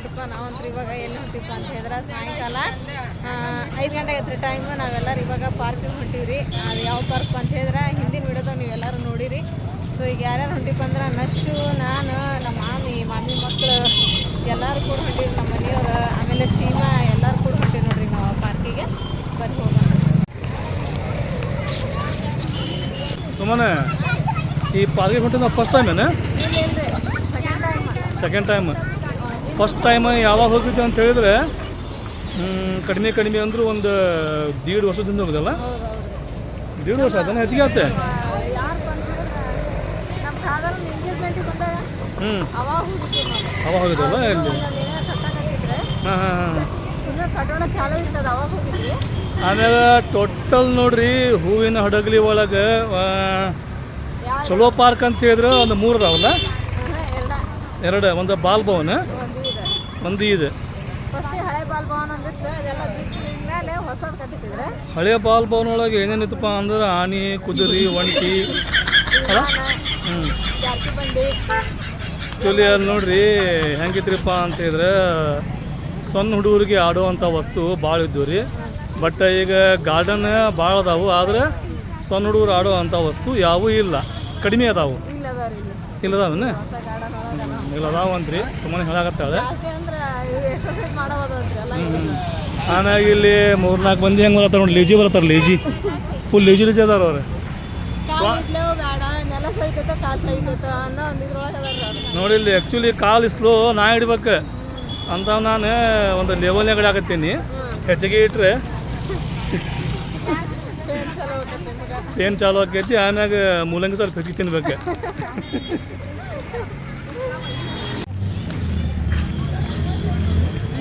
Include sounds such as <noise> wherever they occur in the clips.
ನೋಡ್ರಿಪ್ಪ ನಾವಂತೂ ಇವಾಗ ಎಲ್ಲಿ ಹೊಂಟಿಪ್ಪ ಅಂತ ಹೇಳಿದ್ರೆ ಸಾಯಂಕಾಲ. ಐದು ಗಂಟೆ ಹತ್ರ ಟೈಮು ನಾವೆಲ್ಲರೂ ಇವಾಗ ಪಾರ್ಕಿಗೆ ಹೊಂಟಿವ್ರಿ. ಅದು ಯಾವ ಪಾರ್ಕ್ ಅಂತ ಹೇಳಿದ್ರೆ ಹಿಂದಿನ ವಿಡಿಯೋದಾಗ ನೀವೆಲ್ಲರೂ ನೋಡಿರಿ. ಸೊ ಈಗ ಯಾರ್ಯಾರು ಹೊಂಟಿಪ್ಪ ಅಂದ್ರೆ ನಶು ನಾನು ನಮ್ಮ ಮಾಮಿ ಮಾಮಿ ಮಕ್ಕಳು ಎಲ್ಲರೂ ಕೂಡ ಹೊಂಟಿವಿ ನಮ್ಮ ಮನೆಯವರು. ಆಮೇಲೆ ಸೀಮಾ ಎಲ್ಲರೂ ಕೂಡ ಹೊಂಟಿವಿ ನೋಡ್ರಿ ನಾವು ಪಾರ್ಕಿಗೆ ಬರ್ರಿ ಹೋಗೋಣ. ಸುಮ್ಮನೆ ಈ ಪಾರ್ಕಿಗೆ ಹೊಂಟಿದ್ದು ಫಸ್ಟ್ ಟೈಮ್ ಏನು? Second time second time first time ಯಾವಾಗ ಹೋಗಿದ್ದೆ ಅಂತ ಹೇಳಿದ್ರೆ ಕಡಿಮೆ ಕಡಿಮೆ ಅಂದರೂ ಒಂದು ದೀಡ್ ವರ್ಷದಿಂದ ಹೋಗುದಲ್ಲ? ದೀಡ್ ವರ್ಷ ಅದನ್ನ ಹೆಚ್ಚಿಗೆ ಆಗುತ್ತೆ. ಹ್ಞೂ ಅವಾಗ ಹೋಗಿದ್ದಲ್ಲ ಇಲ್ಲಿ ಹಾಂ ಹಾಂ ಹಾಂ. ಆಮೇಲೆ ಟೋಟಲ್ ನೋಡ್ರಿ ಹೂವಿನ ಹಡಗಲಿ ಒಳಗೆ ಚಲೋ ಪಾರ್ಕ್ ಅಂತ ಹೇಳಿದ್ರೆ ಒಂದು ಮೂರು ಅದಾವಲ್ಲ ಎರಡು. ಒಂದು ಬಾಲ್ ಭವನ. ಒಂದು ಇದೆ. ಹಳೆ ಬಾಲ್ ಭವನ ಮೇಲೆ ಹೊಸದು ಕಟ್ಟಿಸಿದ್ರೆ. ಹಳೆಯ ಬಾಲ್ ಭವನ ಒಳಗೆ ಏನೇನಿತ್ತಪ್ಪ ಅಂದ್ರೆ ಆನೆ ಕುದುರೆ ಒಂಟಿ. ಹ್ಞೂ ಜಾರ್ಕಿ ಬಂಡಿ. ಆ್ಯಕ್ಚುಲಿ ಅಲ್ಲಿ ನೋಡ್ರಿ ಹೆಂಗಿತ್ರಿಪ್ಪ ಅಂತ ಹೇಳಿದ್ರೆ ಸಣ್ಣ ಹುಡುಗರಿಗೆ ಆಡುವಂಥ ವಸ್ತು ಭಾಳ ಇದ್ದವು ರೀ. ಬಟ್ ಈಗ ಗಾರ್ಡನ್ ಭಾಳ ಅದಾವು ಆದರೆ ಸಣ್ಣ ಹುಡುಗರು ಆಡುವಂಥ ವಸ್ತು ಯಾವೂ ಇಲ್ಲ. ಕಡಿಮೆ ಅದಾವು. ಇಲ್ಲ ಅದಾವ್ರಿ ಅದಾವ ಅಂತ ರೀ ಇಲ್ಲ ಅದಾವಂತ್ರಿ ಸುಮ್ಮನೆ ಹೇಳಾಕತ್ತಾಳೆ ಆಮ್ಯಾಗ ಇಲ್ಲಿ ಮೂರ್ನಾಲ್ಕು ಮಂದಿ ಹೆಂಗೆ ಬರತ್ತಾರ ನೋಡಿ ಲೇಜಿ ಬರತ್ತಾರ ಲೇಜಿ ಫುಲ್ ಲೇಜಿ ಲೇಜಿ ಅದಾರ ಅವ್ರೆ. ನೋಡಿ ಇಲ್ಲಿ ಆ್ಯಕ್ಚುಲಿ ಕಾಲು ಸ್ಲೋ ನಾ ಹಿಡ್ಬೇಕು. ಅಂತ ನಾನು ಒಂದು ಲೆವೆಲ್ನಾಗ ಆಗತ್ತೀನಿ ಹೆಚ್ಚಿಗೆ ಇಟ್ರೆ ಏನು ಚಾಲು ಆಕೈತಿ ಆಮ್ಯಾಗ ಮೂಲಂಗಿ ಸ್ವಲ್ಪ ಹೆಚ್ಚಿಗೆ ತಿನ್ಬೇಕು. <laughs>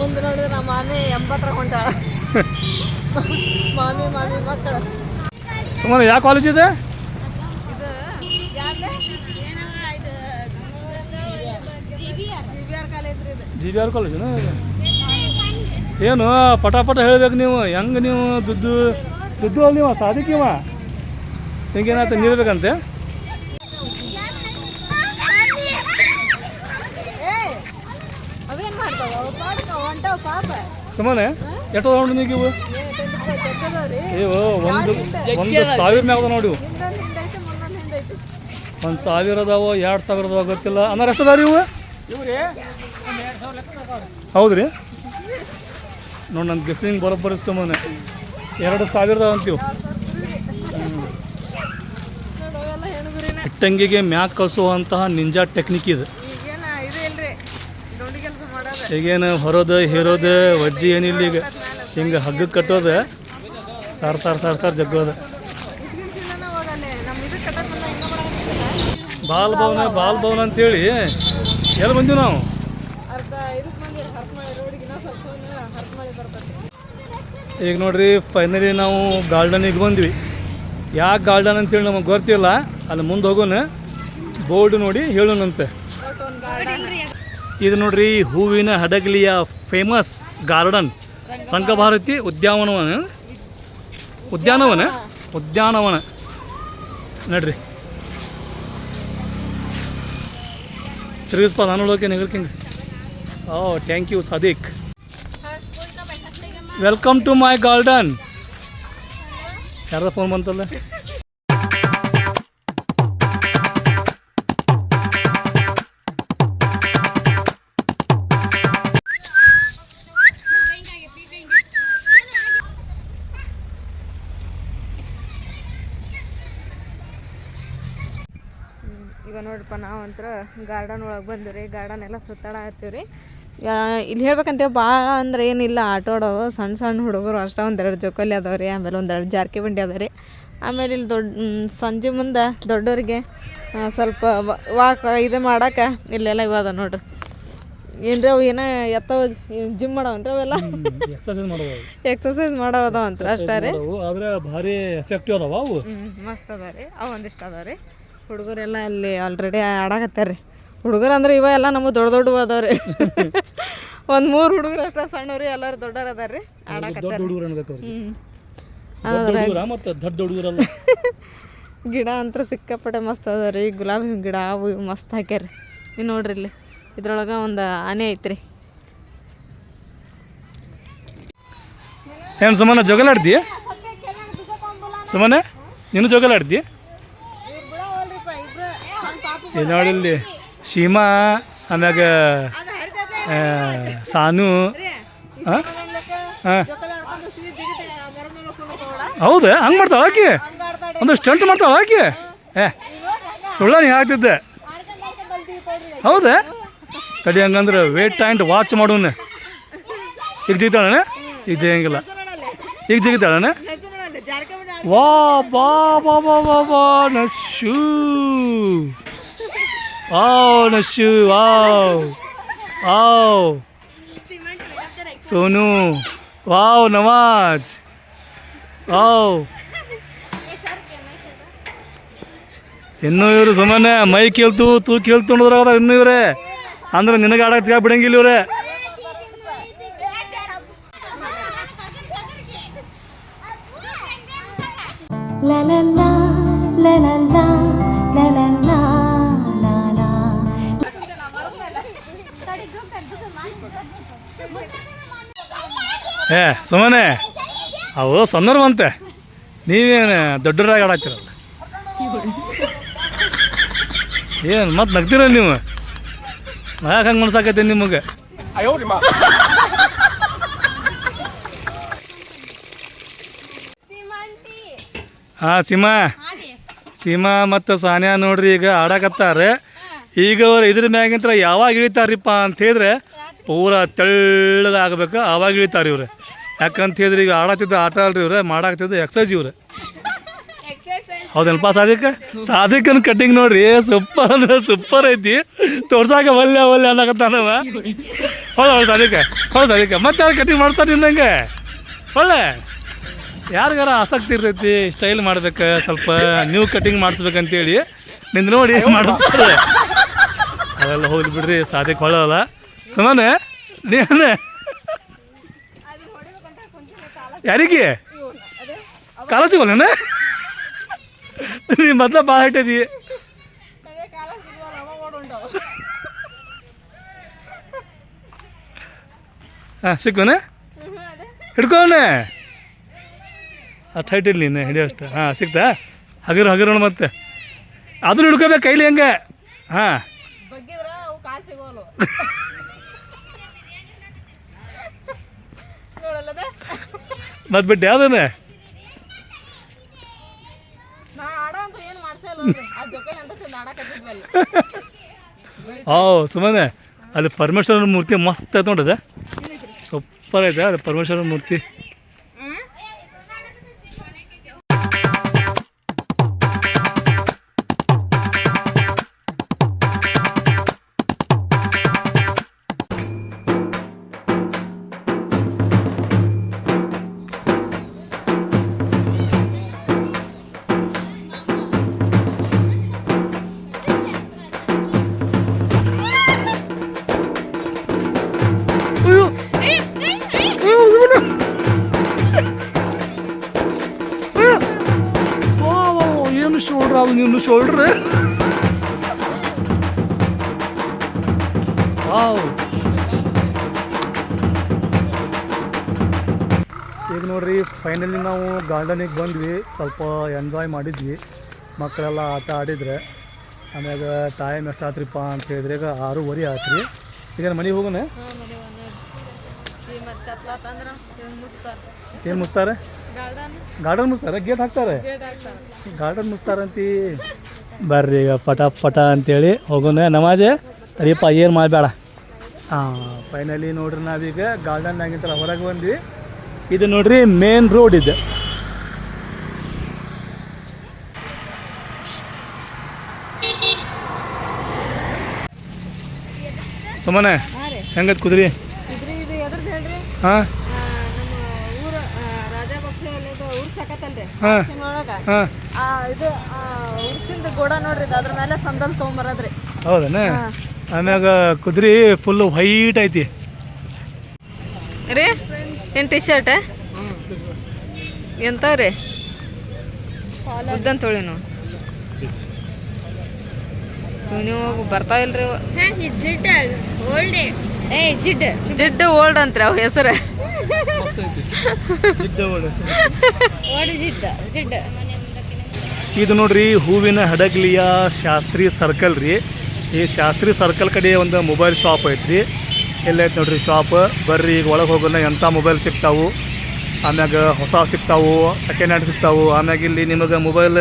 ಮುಂದೆ ನೋಡಿದ್ರೆ ನಮ್ಮ ಮಾಮಿ ಎಂಬತ್ತರ ಹೊಂಟಾಳ. ಮಾಮಿ ಮಾಮಿ ಮಕ್ಕಳು. ಸುಮಾರು ಯಾವ ಕಾಲೇಜ್ ಇದೆ? ಜಿ ಬಿ ಆರ್ ಕಾಲೇಜ್ ಏನು? ಪಟಾಪಟ ಪಟ ಹೇಳ್ಬೇಕು ನೀವು. ಹೆಂಗೆ ನೀವು ದುಡ್ಡು ದುಡ್ಡು ಅಲ್ಲಿ ನೀವು ಸಾಧಿಕೀವ ಹಿಂಗೇನಾಯ್ತು ನೀಡ್ಬೇಕಂತೆ ಏ ಅವೇನ್ ಮಾಡ್ತಾವ ಅವು ಪಾಡ್ಕ ಹೊಂಟಾವ ಪಾಪ ಸುಮ್ಮನೆ ಎಷ್ಟು ತಗೊಂಡು ನೀವು ಇವು ಇವು ಒಂದು ಒಂದು ಸಾವಿರ ಮ್ಯಾಗ ನೋಡಿ ಒಂದು ಸಾವಿರ ಅದಾವ ಎರಡು ಸಾವಿರ ಅದಾವ ಗೊತ್ತಿಲ್ಲ. ಅಂದ್ರೆ ಎಷ್ಟು ಅದಾವ ಇವು? ಹೌದು ರೀ ನೋಡಿ ನನ್ನ ಗಿಸಿಂಗ್ ಬರೋಬ್ಬರಿ ಸುಮ್ಮನೆ ಎರಡು ಸಾವಿರದ ಅಂತೀವಿ. ಇಟ್ಟಂಗಿಗೆ ಮ್ಯಾಕ್ ಕಳಿಸುವಂತಹ ನಿಂಜಾ ಟೆಕ್ನಿಕ್ ಇದು ಇಲ್ರಿ ದೊಡ್ಡ ಕೆಲಸ ಮಾಡೋದು ಈಗೇನು ಹೊರೋದು ಹೀರೋದು ಒಜ್ಜಿ ಏನಿಲ್ಲ ಈಗ. ಹಿಂಗೆ ಹಗ್ಗಕ್ಕೆ ಕಟ್ಟೋದು ಸಾರ್ ಸಾರ್ ಸಾರ್ ಸಾರ್ ಜಗ್ಗೋದು. ಬಾಲ್ ಭವನ ಬಾಲ್ ಭವನ ಅಂತೇಳಿ ಎಲ್ಲಿ ಬಂದೀವಿ ನಾವು? ಈಗ ನೋಡ್ರಿ ಫೈನಲಿ ನಾವು ಗಾರ್ಡನಿಗೆ ಬಂದ್ವಿ. ಯಾಕೆ ಗಾರ್ಡನ್ ಅಂತೇಳಿ ನಮಗೆ ಗೊತ್ತಿಲ್ಲ. ಅಲ್ಲಿ ಮುಂದೆ ಹೋಗೋಣ ಬೋರ್ಡ್ ನೋಡಿ ಹೇಳೋಣಂತೆ. ಇದು ನೋಡ್ರಿ ಹೂವಿನ ಹಡಗಲಿಯ ಫೇಮಸ್ ಗಾರ್ಡನ್ ರಂಗಭಾರತಿ ಉದ್ಯಾನವನ. ಉದ್ಯಾನವನ? ಉದ್ಯಾನವನ. ನೋಡ್ರಿ. ತಿರುಗಿಸ್ಪ, ನಾನು ಹೋಗಿ ನಿಗರ್ಕಿಂಗ್ ಓ thank you Sadiq welcome to my garden ಯಾರ ಫೋನ್ ಬಂತಲ್ಲ? ಈಗ ನೋಡ್ರಪ್ಪ ನಾವಂತರ ಗಾರ್ಡನ್ ಒಳಗೆ ಬಂದ್ವಿ ರೀ. ಗಾರ್ಡನ್ ಎಲ್ಲ ಸುತ್ತಾಡ ಹತ್ತೀವಿ ರೀ. ಇಲ್ಲಿ ಹೇಳ್ಬೇಕಂತ ಭಾಳ ಅಂದ್ರೆ ಏನಿಲ್ಲ ಆಟ ಆಡೋದು ಸಣ್ಣ ಸಣ್ಣ ಹುಡುಗರು ಅಷ್ಟೇ ಒಂದೆರಡು ಜೋಕಾಲಿ ಅದಾವೆ ರೀ ಆಮೇಲೆ ಒಂದೆರಡು ಜಾರ್ಕಿ ಬಂಡಿ ಅದಾವೆ ರೀ ಆಮೇಲೆ ಇಲ್ಲಿ ದೊಡ್ಡ ಸಂಜೆ ಮುಂದೆ ದೊಡ್ಡವರಿಗೆ ಸ್ವಲ್ಪ ವಾಕ್ ಇದು ಮಾಡೋಕೆ ಇಲ್ಲೆಲ್ಲ ಇವು ಅದ ನೋಡ್ರಿ. ಏನ್ರಿ ಅವು ಏನೋ ಎತ್ತವ ಜಿಮ್ ಮಾಡವನ್ರಿ ಅವೆಲ್ಲ? ಎಕ್ಸರ್ಸೈಸ್ ಮಾಡವ ಅಂತ ಅಷ್ಟೇ ರೀ. ಆದ್ರೆ ಭಾರಿ ಎಫೆಕ್ಟಿವ್ ಅದಾವ ಅವು. ಮಸ್ತ್ ಅದ ರೀ. ಅವು ಒಂದಿಷ್ಟು ಅದಾವ ರೀ. ಹುಡುಗರೆಲ್ಲ ಅಲ್ಲಿ ಆಲ್ರೆಡಿ ಆಡಾಕತ್ತಾರ್ರಿ. ಹುಡುಗರು ಅಂದ್ರೆ ಇವ ಎಲ್ಲ ನಮ್ಮ ದೊಡ್ಡ ದೊಡ್ಡ ಅದಾವ ರೀ <laughs> ಒಂದು ಮೂರು ಹುಡುಗರು ಅಷ್ಟೇ ಸಣ್ಣವ್ರಿ ಎಲ್ಲರೂ ದೊಡ್ಡವ್ರು ಅದಾರ ರೀ ಆಡಾಕತ್ತಾರ ಗಿಡ ಅಂತೂ ಸಿಕ್ಕಾಪಟ್ಟೆ ಮಸ್ತ್ ಅದಾವ ರೀ ಗುಲಾಬಿ ಗಿಡ ಅವು ಮಸ್ತ್ ಹಾಕ್ಯಾರಿ ನೀವು ನೋಡ್ರಿ ಇಲ್ಲಿ. ಇದ್ರೊಳಗೆ ಒಂದು ಆನೆ ಐತ್ರಿ. ಏನು ಸಮಾನ ಜೋಗಲಾಡ್ದಿ ಸಮಾನ ನೀನು ಜೋಗಲಾಡ್ದಿ ಇದು ನೋಡಿಲ್ಲಿ ಸೀಮಾ ಆಮ್ಯಾಗ ಸಾನು ಹಾಂ ಹಾಂ ಹೌದಾ ಹಂಗೆ ಮಾಡ್ತಾವ ಆಕೆ? ಒಂದು ಸ್ಟಂಟ್ ಮಾಡ್ತಾವ ಆಕೆ? ಏ ಸುಳ್ಳ ನೀ ಹಾಕ್ತಿದ್ದೆ. ಹೌದಾ? ತಡಿ ಹಂಗಂದ್ರೆ ವೇಟ್ ಆ್ಯಂಡ್ ವಾಚ್ ಮಾಡೋಣ. ಈಗ ಜಿಗ್ತಾಳಣ ಈಗ ಜಯಂಗಿಲ್ಲ. ಈಗ ಜಿಗಿತಾಳಣ ವಾ ಬಾ ಬಾ ಬಾ ಬಾ ಬಾ Nashu wow Nashu wow wow Sonu wow Nawaz wow ಇನ್ನೂ ಇವರು ಸುಮ್ಮನೆ ಮೈ ಕೇಳ್ತು ತೂ ಕೇಳ್ತು ಅನ್ನೋದ್ರಾಗ ಇನ್ನೂ ಇವರೇ ಅಂದ್ರೆ ನಿನಗೆ ಆಡಕ್ಕೆ ಬಿಡಂಗಿಲ್ಲ ಇವ್ರೆ ಏ ಸುಮ್ಮನೆ ಅವು ಸಣ್ಣರ್ವಂತೆ. ನೀವೇನು ದೊಡ್ಡರಾಗಿ ಆಡಾಕ್ತಿರಲ್ಲ? ಏನು ಮತ್ತೆ ನಗ್ತೀರ ನೀವು? ಯಾಕೆ ಹಂಗೆ ಮನ್ಸಾಕತಿ ನಿಮಗೆ? ಹಾಂ ಸೀಮಾ. ಸೀಮಾ ಮತ್ತು ಸಾನಿಯಾ ನೋಡ್ರಿ ಈಗ ಆಡಾಕತ್ತಾರೆ. ಈಗ ಅವ್ರು ಇದ್ರ ಮ್ಯಾಗಿಂತ ಯಾವಾಗ ಇಳಿತಾರಿಪ್ಪ ಅಂತ ಹೇಳಿದ್ರೆ ಪೂರ ತೆಳ್ಳಗಾಗಬೇಕು. ಆವಾಗ ಇಳಿತಾರೆ ಇವ್ರೆ. ಯಾಕಂತ ಹೇಳಿದ್ರೆ ಈಗ ಆಡತ್ತಿದ್ದು ಆಟ ಅಲ್ರಿ ಇವ್ರೆ ಮಾಡಾಕ್ತಿದ್ದು ಎಕ್ಸೈಸ್ ಇವ್ರೆ. ಹೌದಲ್ಪ ಸಾಧಿಕ ಸಾಧಿಕನ್ ಕಟ್ಟಿಂಗ್ ನೋಡ್ರಿ ಸೂಪರ್ ಅಂದ್ರೆ ಸೂಪರ್ ಐತಿ. ತೋರ್ಸಾಕ ಒಲ್ಲೆ ಒಲ್ಲೆ ಅನ್ನಕತ್ತಾನವ ಹೌದು ಹೌದು ಸಾಧಿಕ ಹೌದು ಸಾಧಿಕ ಮತ್ತೆ ಯಾರು ಕಟ್ಟಿಂಗ್ ಮಾಡ್ತಾರೆ ನಿನ್ನಂಗೆ ಒಳ್ಳೆ. ಯಾರಿಗಾರ ಆಸಕ್ತಿ ಇರ್ತೈತಿ ಸ್ಟೈಲ್ ಮಾಡ್ಬೇಕು ಸ್ವಲ್ಪ ನ್ಯೂ ಕಟ್ಟಿಂಗ್ ಮಾಡಿಸ್ಬೇಕಂತೇಳಿ ನಿಂದು ನೋಡಿ ಮಾಡ್ತಾರೆ. ಅದೆಲ್ಲ ಹೋಗ್ಲಿ ಬಿಡ್ರಿ ಸಾಧಿಕ ಹೊಳಲ್ಲ. ಸುಮ್ಮನೆ ನೀನೇ ಯಾರಿಗೆ? ಕಾಲ ಸಿಗೋಲ್ಲ ನೀ ಮೊದ್ಲ ಭಾಳ ಹಟ್ಟಿದಿ ಹಾಂ ಸಿಕ್ಕೋಣ ಹಿಡ್ಕೋನೆ ಅಷ್ಟು ಇರಲಿ ನೀನು ಹಿಡಿಯೋಷ್ಟು ಹಾಂ, ಸಿಕ್ತಾ? ಹಗರು ಹಗರೋಣ ಮತ್ತೆ. ಅದನ್ನು ಹಿಡ್ಕೋಬೇಕು ಕೈಲಿ ಹೆಂಗೆ. ಹಾಂ ಬಗ್ಗಿದ್ರ ಅವು ಕಾಲು ಸಿಗೋಲು ನೋಡಲ್ಲದ ಮತ್ತೆ ಬಿಟ್ಟು ಯಾವ್ದನ್ನ ನಾ ಆಡ ಅಂತ ಏನು ಮಾಡ್ಸಲ್ಲ ನೋಡ್ರಿ ಆ ಜೊತೆ ಅಂತ ಬಿಟ್ಟು ಆಡಕತ್ತಿದ್ವಲ್ಲ ಓ ಸುಮ್ಮನೆ ಅಲ್ಲಿ ಪರಮೇಶ್ವರನ ಮೂರ್ತಿ ಮಸ್ತ್ ಆಯ್ತು ನೋಡಿದೆ ಸೂಪರ್ ಐತೆ ಅಲ್ಲಿ ಪರಮೇಶ್ವರನ ಮೂರ್ತಿ. ಶೋಲ್ಡ್ರ್ ಈಗ ನೋಡ್ರಿ ಫೈನಲಿ ನಾವು ಗಾರ್ಡನಿಗೆ ಬಂದ್ವಿ. ಸ್ವಲ್ಪ ಎಂಜಾಯ್ ಮಾಡಿದ್ವಿ. ಮಕ್ಕಳೆಲ್ಲ ಆಟ ಆಡಿದ್ರೆ. ಆಮ್ಯಾಗ ಟೈಮ್ ಎಷ್ಟಾತ್ರಿಪ್ಪ ಅಂತ ಹೇಳಿದ್ರೆ ಈಗ ಆರೂವರೆ ಆತ್ರಿ. ಈಗ ಮನೆಗೆ ಹೋಗೋಣ? ಮುಸ್ತಾರ ಏನು ಮುಚ್ತಾರೆ ಗಾರ್ಡನ್ ಮುಚ್ತಾರೆ? ಗೇಟ್ ಹಾಕ್ತಾರೆ? ಗಾರ್ಡನ್ ಮುಚ್ತಾರಂತಿ. ಬರ್ರಿ ಈಗ ಪಟ ಪಟ ಅಂತೇಳಿ ಹೋಗೋಣ ನಮಾಜೆ. ಅರಿಯಪ್ಪ ಏನು ಮಾಡಬೇಡ. ಹಾಂ ಫೈನಲಿ ನೋಡ್ರಿ ನಾವೀಗ ಗಾರ್ಡನ್ನಾಗಿಂತ ಹೊರಗೆ ಬಂದ್ವಿ. ಇದು ನೋಡ್ರಿ ಮೇನ್ ರೋಡ್ ಇದೆ. ಸುಮ್ಮನೆ ಹೆಂಗತ್ ಕುದ್ರಿ? ಹಾಂ ಆ, ನಮ್ಮ ಊರ ರಾಜಪಕ್ಷ ಊರ್ ಹಾಂ. ಇದು ಉರ್ಸಿಂದ ಗೋಡ ನೋಡ್ರಿ ಇದು ಅದ್ರ ಮೇಲೆ ಸಂದಲ್ ತೊಗೊಂಬರದ್ರಿ. ಹೌದನ. ಆಮ್ಯಾಗ ಕುದ್ರಿ ಫುಲ್ ವೈಟ್ ಐತಿ. ರೀ ಏನು ಟಿ ಶರ್ಟ್ ಎಂತ ರೀ ತೊಳಿ ನಾವು ನೀವು ಬರ್ತಾವಿಲ್ರಿ ಜಿಡ್ಡು. ಓಲ್ಡ್ ಅಂತ್ರಿ ಅವ್ ಹೆಸರು? ಐತಿ ಇದು ನೋಡ್ರಿ ಹೂವಿನ ಹಡಗ್ಲಿಯ ಶಾಸ್ತ್ರಿ ಸರ್ಕಲ್ ರೀ. ಈ ಶಾಸ್ತ್ರಿ ಸರ್ಕಲ್ ಕಡೆ ಒಂದು ಮೊಬೈಲ್ ಶಾಪ್ ಐತ್ರಿ. ಎಲ್ಲೈತೆ ನೋಡ್ರಿ ಶಾಪ್ ಬರ್ರಿ ಈಗ ಒಳಗೆ ಹೋಗೋಣ ಎಂಥ ಮೊಬೈಲ್ ಸಿಗ್ತಾವು? ಆಮ್ಯಾಗ ಹೊಸ ಸಿಗ್ತಾವು ಸೆಕೆಂಡ್ ಹ್ಯಾಂಡ್ ಸಿಗ್ತಾವು. ಆಮ್ಯಾಗ ಇಲ್ಲಿ ನಿಮಗೆ ಮೊಬೈಲ್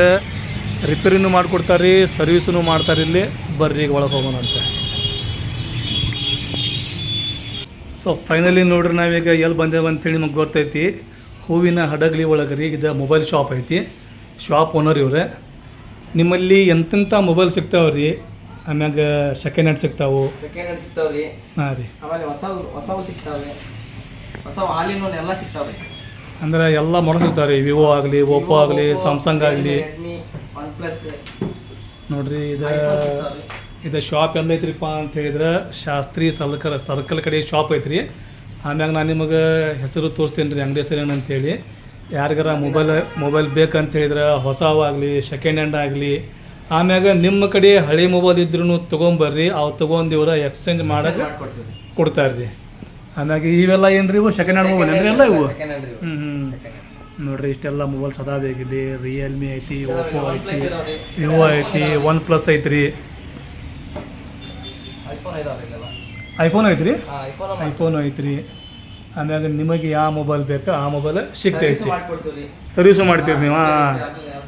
ರಿಪೇರಿನೂ ಮಾಡಿಕೊಡ್ತಾರೆ ರೀ ಸರ್ವಿಸೂ ಮಾಡ್ತಾರೆ ಇಲ್ಲಿ. ಬರ್ರಿ ಈಗ ಒಳಗೆ ಹೋಗೋಣ ಅಂತ. ಸೊ ಫೈನಲಿ ನೋಡ್ರಿ ನಾವೀಗ ಎಲ್ಲಿ ಬಂದೇವೆ ಅಂತೇಳಿ ನಮ್ಗೆ ಗೊತ್ತೈತಿ. ಹೂವಿನ ಹಡಗಲಿ ಒಳಗೆ ರೀ ಇದು ಮೊಬೈಲ್ ಶಾಪ್ ಐತಿ. ಶಾಪ್ ಓನರ್ ಇವ್ರೆ. ನಿಮ್ಮಲ್ಲಿ ಎಂತೆಂಥ ಮೊಬೈಲ್ ಸಿಗ್ತಾವೆ ರೀ? ಆಮ್ಯಾಗ ಸೆಕೆಂಡ್ ಹ್ಯಾಂಡ್ ಸಿಗ್ತಾವು. ಸೆಕೆಂಡ್ ಹ್ಯಾಂಡ್ ಸಿಗ್ತಾವ್ರಿ ಹಾಂ ರೀ. ಆಮೇಲೆ ಹೊಸ ಹೊಸವು ಸಿಗ್ತಾವೆ ಹೊಸ ಹಾಲಿನ ಎಲ್ಲ ಸಿಗ್ತಾವೆ ಅಂದ್ರೆ ಎಲ್ಲ ಮಾಡಲ್ ಸಿಗ್ತಾವೆ ರೀ ವಿವೋ ಆಗಲಿ ಓಪೋ ಆಗಲಿ ಸ್ಯಾಮ್ಸಂಗ್ ಆಗಲಿ. ಒನ್ ಪ್ಲಸ್ ನೋಡ್ರಿ ಇದು ಇದು ಶಾಪ್ ಎಲ್ಲ ಐತ್ರಿಪ್ಪ ಅಂತ ಹೇಳಿದ್ರೆ ಶಾಸ್ತ್ರಿ ಸರ್ಕಲ್ ಸರ್ಕಲ್ ಕಡೆ ಶಾಪ್ ಐತ್ರಿ. ಆಮ್ಯಾಗ ನಾನು ನಿಮಗೆ ಹೆಸರು ತೋರಿಸ್ತೀನಿ ರೀ ಅಂಗಡಿ ಹೆಸರು ಏನಂತೇಳಿ ಯಾರಿಗಾರ ಮೊಬೈಲ್ ಮೊಬೈಲ್ ಬೇಕಂತ ಹೇಳಿದ್ರೆ ಹೊಸವಾಗಲಿ ಸೆಕೆಂಡ್ ಹ್ಯಾಂಡ್ ಆಗಲಿ ಆಮ್ಯಾಗ ನಿಮ್ಮ ಕಡೆ ಹಳೆ ಮೊಬೈಲ್ ಇದ್ರೂ ತೊಗೊಂಬರ್ರಿ ಅವು ತೊಗೊಂಡು ಇವ್ರ ಎಕ್ಸ್ಚೇಂಜ್ ಮಾಡಕ್ಕೆ ಮಾಡ್ಕೊಡ್ತೀವಿ ಕೊಡ್ತಾರೆ ರೀ ಆಮ್ಯಾಗ ಇವೆಲ್ಲ ಏನು ರೀ ಇವು? ಸೆಕೆಂಡ್ ಹ್ಯಾಂಡ್ ಮೊಬೈಲ್ ಏನ್ರಿ ಎಲ್ಲ ಇವು? ಹ್ಞೂ ನೋಡ್ರಿ ಇಷ್ಟೆಲ್ಲ ಮೊಬೈಲ್ ಸದಾ ಬೇಕಿದೆ ರಿಯಲ್ಮಿ ಐತಿ ಓಪೋ ಐತಿ ವಿವೋ ಐತಿ ಒನ್ ಪ್ಲಸ್ ಐತ್ರಿ. ಐಫೋನ್ ಇದಾವ್ರಿ ಇಲ್ಲೆಲ್ಲ ಐಫೋನ್ ಐತ್ರಿ? ಹಾಂ ಐಫೋನ್ ಐಫೋನ್ ಐತ್ರಿ. ಆಮ್ಯಾಗ ನಿಮಗೆ ಯಾವ ಮೊಬೈಲ್ ಬೇಕೋ ಆ ಮೊಬೈಲ್ ಸಿಗ್ತೈತಿ. ಮಾಡ್ಕೊಡ್ತೀವಿ ಸರ್ವಿಸು ಮಾಡ್ತೀರಿ ನೀವು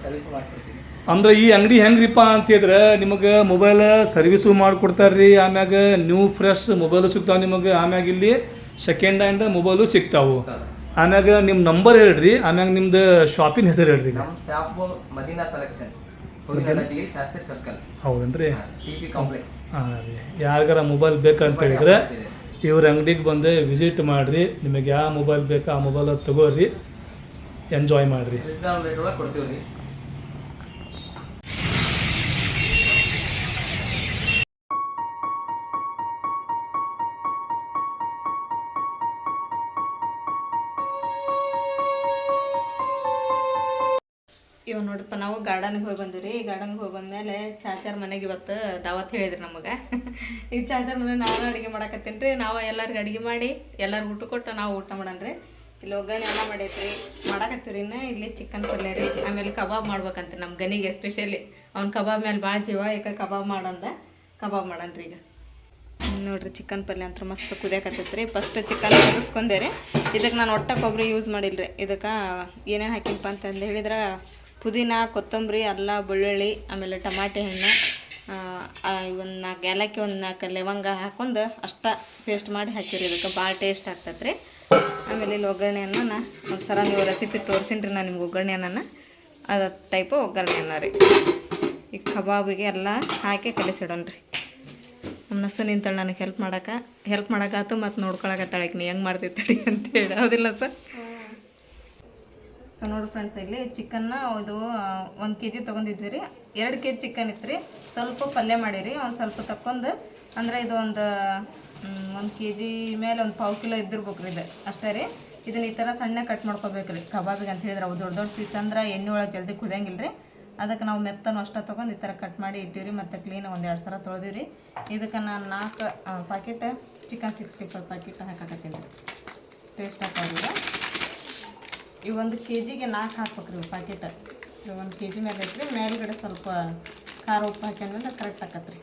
ಸರ್ವಿಸ್ ಮಾಡ್ಕೊಡ್ತೀವಿ. ಅಂದ್ರೆ ಈ ಅಂಗಡಿ ಹೆಂಗ್ರಿಪ್ಪ ಅಂತಿದ್ರೆ ನಿಮಗೆ ಮೊಬೈಲ್ ಸರ್ವಿಸು ಮಾಡಿಕೊಡ್ತಾರೆ ರೀ ಆಮ್ಯಾಗ ನ್ಯೂ ಫ್ರೆಶ್ ಮೊಬೈಲು ಸಿಗ್ತಾವೆ ನಿಮಗೆ ಆಮ್ಯಾಗ ಇಲ್ಲಿ ಸೆಕೆಂಡ್ ಹ್ಯಾಂಡ್ ಮೊಬೈಲು ಸಿಗ್ತಾವು. ಆಮ್ಯಾಗ ನಿಮ್ಮ ನಂಬರ್ ಹೇಳ್ರಿ ಆಮ್ಯಾಗ ನಿಮ್ದು ಶಾಪಿನ ಹೆಸರು ಹೇಳ್ರಿ. ನಮ್ಮ shop Madina selection Huvinahadagali Shastri circle ಹೌದೇನ್ರಿ? ಟಿ ಪಿ ಕಾಂಪ್ಲೆಕ್ಸ್ ಹಾಂ ರೀ. ಯಾರಿಗಾರ ಮೊಬೈಲ್ ಬೇಕಂತ ಹೇಳಿದ್ರೆ ಇವ್ರ ಅಂಗಡಿಗೆ ಬಂದು ವಿಸಿಟ್ ಮಾಡಿರಿ ನಿಮಗೆ ಯಾವ ಮೊಬೈಲ್ ಬೇಕೋ ಆ ಮೊಬೈಲ್ ತಗೋರಿ ಎಂಜಾಯ್ ಮಾಡಿರಿ. ರಿಸ್ನಲ್ ರೇಟ್ ಒಳಗೆ ಕೊಡ್ತೀವಿ ರೀ ಗಾರ್ಡನ್ಗೆ ಹೋಗಿ ರೀ. ಗಾರ್ಡನ್ಗೆ ಹೋಗಿ ಬಂದಮೇಲೆ ಚಾಚಾರ್ ಮನೆಗೆ ಇವತ್ತು ದಾವತ್ ಹೇಳಿದ್ರಿ ನಮಗೆ. ಈ ಚಾಚಾರ್ ಮನೆ ನಾನು ಅಡುಗೆ ಮಾಡಕತ್ತೀನಿ ರೀ? ನಾವು ಎಲ್ಲರಿಗೆ ಅಡುಗೆ ಮಾಡಿ, ಎಲ್ಲರಿಗೂ ಊಟ ಕೊಟ್ಟು ನಾವು ಊಟ ಮಾಡನ್ರಿ ಇಲ್ಲಿ ಒಗ್ಗರಣೆ ಎಲ್ಲ ಮಾಡೈತ್ರಿ. ಇನ್ನು ಇಲ್ಲಿ ಚಿಕನ್ ಪಲ್ಯ ರೀ. ಆಮೇಲೆ ಕಬಾಬ್ ಮಾಡ್ಬೇಕಂತ ನಮ್ಮ ಗನಿಗೆ ಎಸ್ಪೆಷಲಿ ಅವ್ನ ಕಬಾಬ್ ಮೇಲೆ ಭಾಳ ಜೀವ ಈಗ ಕಬಾಬ್ ಮಾಡಂದ, ಕಬಾಬ್ ಮಾಡನ್ರಿ ಈಗ. ನೋಡ್ರಿ ಚಿಕನ್ ಪಲ್ಯ ಅಂತ ಮಸ್ತ್ ಕುದಿಯಕತ್ತೈತೆ ರೀ. ಫಸ್ಟ್ ಚಿಕನ್ ಕುದಿಸ್ಕೊಂಡೆ ರೀ. ಇದಕ್ಕೆ ನಾನು ಒಟ್ಟ ಕೊಬ್ಬರಿ ಯೂಸ್ ಮಾಡಿಲ್ಲ ರೀ ಇದಕ್ಕೆ ಏನೇನು ಹಾಕಿಪ್ಪ ಅಂತಂದು ಹೇಳಿದ್ರೆ ಪುದೀನ, ಕೊತ್ತಂಬರಿ, ಅಲ್ಲ, ಬೆಳ್ಳುಳ್ಳಿ, ಆಮೇಲೆ ಟಮಾಟೆ ಹಣ್ಣು ಒಂದು ನಾಲ್ಕು ಏಲಕ್ಕಿ, ಒಂದು ನಾಲ್ಕು ಲವಂಗ ಹಾಕೊಂಡು ಅಷ್ಟ ಪೇಸ್ಟ್ ಮಾಡಿ ಹಾಕಿರಿ ಇದಕ್ಕೆ ಭಾಳ ಟೇಸ್ಟ್ ಆಗ್ತೈತೆ ರೀ ಆಮೇಲೆ ಇಲ್ಲಿ ಒಗ್ಗರಣೆ ನಾ ಒಂದು ಸಲ ನೀವು ರೆಸಿಪಿ ತೋರಿಸಿನಿ ರೀ ನಾನು ನಿಮ್ಗೆ ಒಗ್ಗರಣೆ ಅನ್ನ ಅದ ಟೈಪು ಒಗ್ಗರಣೆ ಅನ್ನ ರೀ. ಈ ಕಬಾಬಿಗೆ ಎಲ್ಲ ಹಾಕಿ ಕಲಿಸಿಡೋಣ ರೀ ನಮ್ಮ ನಸ್ಸು ನಿಂತಾಳೆ ನನಗೆ ಹೆಲ್ಪ್ ಮಾಡಕ್ಕೆ ಹೆಲ್ಪ್ ಮಾಡಕ್ಕಾತು ಮತ್ತು ನೋಡ್ಕೊಳಕತ್ತಾಳೆ ನೀ ಹೆಂಗೆ ಮಾಡ್ತಿದ್ದಾಳಿ ಅಂತ ಹೇಳಿ. ಹೌದಿಲ್ಲ ಸರ್? ಸೊ ನೋಡಿ ಫ್ರೆಂಡ್ಸ್ ಇಲ್ಲಿ ಚಿಕನ್ನ ಇದು ಒಂದು ಕೆ ಜಿ ತೊಗೊಂಡಿದ್ವಿ ರೀ. ಎರಡು ಕೆ ಜಿ ಚಿಕನ್ ಇತ್ತು ರೀ. ಸ್ವಲ್ಪ ಪಲ್ಯ ಮಾಡಿರಿ, ಒಂದು ಸ್ವಲ್ಪ ತಕ್ಕೊಂಡು ಅಂದರೆ ಇದು ಒಂದು ಒಂದು ಕೆ ಜಿ ಮೇಲೆ ಒಂದು ಪಾವು ಕಿಲೋ ಇದ್ದಿರ್ಬೇಕು ರೀ ಇದು. ಅಷ್ಟೇ ರೀ. ಇದನ್ನ ಈ ಥರ ಸಣ್ಣ ಕಟ್ ಮಾಡ್ಕೋಬೇಕು ರೀ. ಕಬಾಬಿಗೆ ಅಂತ ಹೇಳಿದ್ರೆ ಅವು ದೊಡ್ಡ ದೊಡ್ಡ ಪೀಸ್ ಅಂದ್ರೆ ಎಣ್ಣೆ ಒಳಗೆ ಜಲ್ದಿ ಕುದಿಯಂಗಿಲ್ಲ ರೀ ಅದಕ್ಕೆ ನಾವು ಮೆತ್ತನ ಅಷ್ಟೇ ತೊಗೊಂಡು ಈ ಥರ ಕಟ್ ಮಾಡಿ ಇಟ್ಟಿವ್ರಿ ಮತ್ತು ಕ್ಲೀನ್ ಒಂದು ಎರಡು ಸಲ ರೀ. ಇದಕ್ಕೆ ನಾನು ನಾಲ್ಕು packet chicken six five packet ಹಾಕಾಕತ್ತೀನಿ taste ಹಾಕೋದಿಲ್ಲ ಈ ಒಂದು ಕೆ ಜಿಗೆ ನಾಲ್ಕು ಹಾಕ್ಬೇಕು ರೀ ಪ್ಯಾಕೆಟ್ ಈ ಒಂದು ಕೆ ಜಿ ಮೇಲೆ ಐತ್ರಿ ಮೇಲ್ಗಡೆ ಸ್ವಲ್ಪ ಖಾರ ಉಪ್ಪು ಹಾಕ್ಯಂದ್ರೆ ಕರೆಕ್ಟ್ ಆಕತ್ರಿ.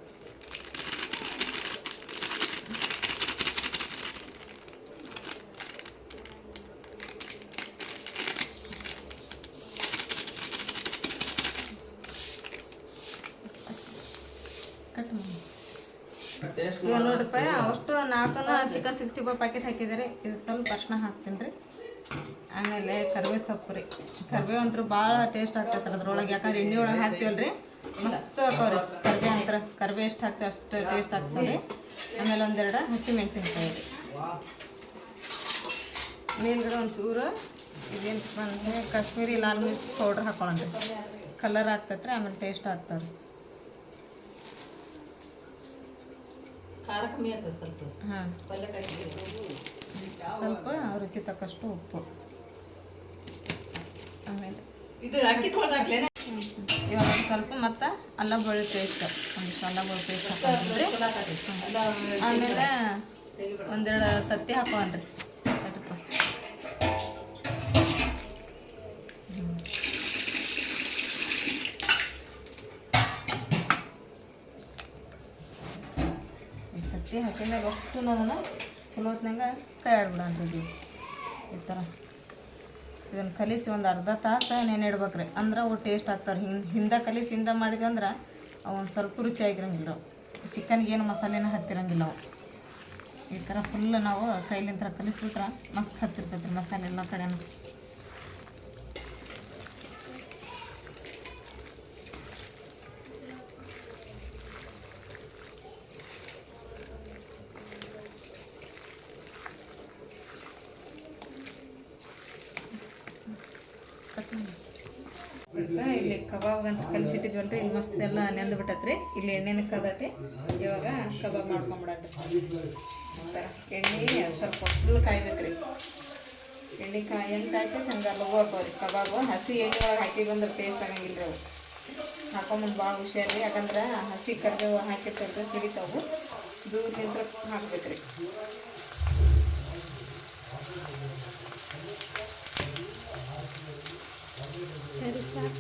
ಇವಾಗ ನೋಡ್ರಿಪ್ಪ ಅಷ್ಟು ನಾಲ್ಕು ಚಿಕನ್ ಸಿಕ್ಸ್ಟಿ ಫೈವ್ ಪ್ಯಾಕೆಟ್ ಹಾಕಿದ್ದಾರೆ ಇದಕ್ಕೆ ಸ್ವಲ್ಪ ಅರ್ಶಿನ ಹಾಕ್ತೀನಿ ರೀ. ಆಮೇಲೆ ಕರಿಬೇವು ಸೊಪ್ಪು ರೀ. ಕರ್ಬೇವು ಅಂತೂ ಭಾಳ ಟೇಸ್ಟ್ ಆಗ್ತೈತೆ ಅದ್ರೊಳಗೆ. ಯಾಕಂದ್ರೆ ಎಣ್ಣೆ ಒಳಗೆ ಹಾಕ್ತೀವಲ್ರಿ? ಮಸ್ತ್ ಹಾಕೋರಿ ಕರ್ಬೇ ಅಂತರ ಕರ್ಬೇ ಎಷ್ಟು ಹಾಕ್ತೀವಿ ಅಷ್ಟು ಟೇಸ್ಟ್ ಆಗ್ತಾವೆ ರೀ. ಆಮೇಲೆ ಒಂದೆರಡು ಹಸಿ ಮೆಣಸಿನ್ಕಾಯಿ ರೀ. ಮೇಲ್ಗಡೆ ಒಂಚೂರು ಇದೇನಪ್ಪ ಅಂದರೆ ಕಾಶ್ಮೀರಿ ಲಾಲ್ ಮಿರ್ಚ್ ಪೌಡ್ರ್ ಹಾಕೊಳ್ಳೋಣ ಕಲರ್ ಆಗ್ತೈತ್ರಿ ಆಮೇಲೆ ಟೇಸ್ಟ್ ಆಗ್ತದೆ ಖಾರ ಕಮ್ಮಿ ಆಗ್ತದೆ ಸ್ವಲ್ಪ. ಹಾಂ. ಸ್ವಲ್ಪ ರುಚಿ ತಕ್ಕಷ್ಟು ಉಪ್ಪು. ಆಮೇಲೆ. ಇದು ಅಕ್ಕಿ ಇವಾಗ ಸ್ವಲ್ಪ ಮತ್ತು ಅಲ್ಲ ಬಳ್ಳಿ ಪೇಸ್ಟ್ ಒಂದಿಷ್ಟು ಅಲ್ಲ ಬಳ್ಳಿ ಪೇಸ್ಟ್ ಹಾಕೊಂಡ್ರಿ ಆಮೇಲೆ ಒಂದೆರಡು ತತ್ತಿ ಹಾಕೋನ್ರಿ ತತ್ತಿ ಅಷ್ಟು ನಾನು ಚಲೋ ಕೈ ಆಡ್ಬಿಡ ಈ ಥರ ಇದನ್ನು ಕಲಿಸಿ ಒಂದು ಅರ್ಧ ತಾಸು ನೆನೆಡ್ಬೇಕ್ರಿ ಅಂದ್ರೆ ಅವು ಟೇಸ್ಟ್ ಆಗ್ತಾವೆ ಹಿಂಗೆ ಹಿಂದೆ ಕಲಿಸಿ, ಹಿಂದೆ ಮಾಡಿದ್ವಿ ಅಂದ್ರೆ ಅವು ಒಂದು ಸ್ವಲ್ಪ ರುಚಿಯಾಗಿರಂಗಿಲ್ಲ ಅವು. ಚಿಕನ್ಗೆ ಏನು ಮಸಾಲೆನ ಹತ್ತಿರಂಗಿಲ್ಲ ಅವು. ಈ ಥರ ಫುಲ್ ನಾವು ಕೈಲಿಂದ ಕಲಿಸ್ಬಿಟ್ರೆ ಮಸ್ತ್ ಹತ್ತಿರ್ತೈತೆ ರೀ ಮಸಾಲೆ ಎಲ್ಲ ಕಡೆನೂ. ಕಬಾಬ್ ಅಂತ ಕಲಿಸಿಟ್ಟಿದ್ವಲ್ಲ ರೀ ಇಲ್ಲಿ ಮಸ್ತ್ ಎಲ್ಲ ನೆಂದು ಬಿಟ್ಟತ್ರಿ. ಇಲ್ಲಿ ಎಣ್ಣೆನ ಕದತಿ. ಇವಾಗ ಕಬಾಬ್ ಮಾಡ್ಕೊಂಬಿಡತ್ರಿ ಒಂಥರ ಎಣ್ಣೆ ಸ್ವಲ್ಪ ಫುಲ್ ಕಾಯ್ಬೇಕ್ರಿ. ಎಣ್ಣೆ ಕಾಯಿ ಅಂತ ಕಾಯ್ತೈತೆ ಹಂಗೆ ಲಗು ಹಾಕೋರಿ. ಕಬಾಬು ಹಸಿ ಎಣ್ಣೆ ಒಳಗೆ ಹಾಕಿ ಬಂದ್ರೆ ಟೇಸ್ಟ್ ಆಗಂಗಿಲ್ಲ ರೀ ಹಾಕೊಂಬಂದು ಭಾಳ ಹುಷಾರಿ ಯಾಕಂದ್ರೆ ಹಸಿ ಕರ್ಬೇವು ಹಾಕಿರ್ತಾರೆ ಸಿಡಿತಾವು ದೂರದಿಂದ ಹಾಕ್ಬೇಕ್ರಿ. ಸರಿ ಸರ್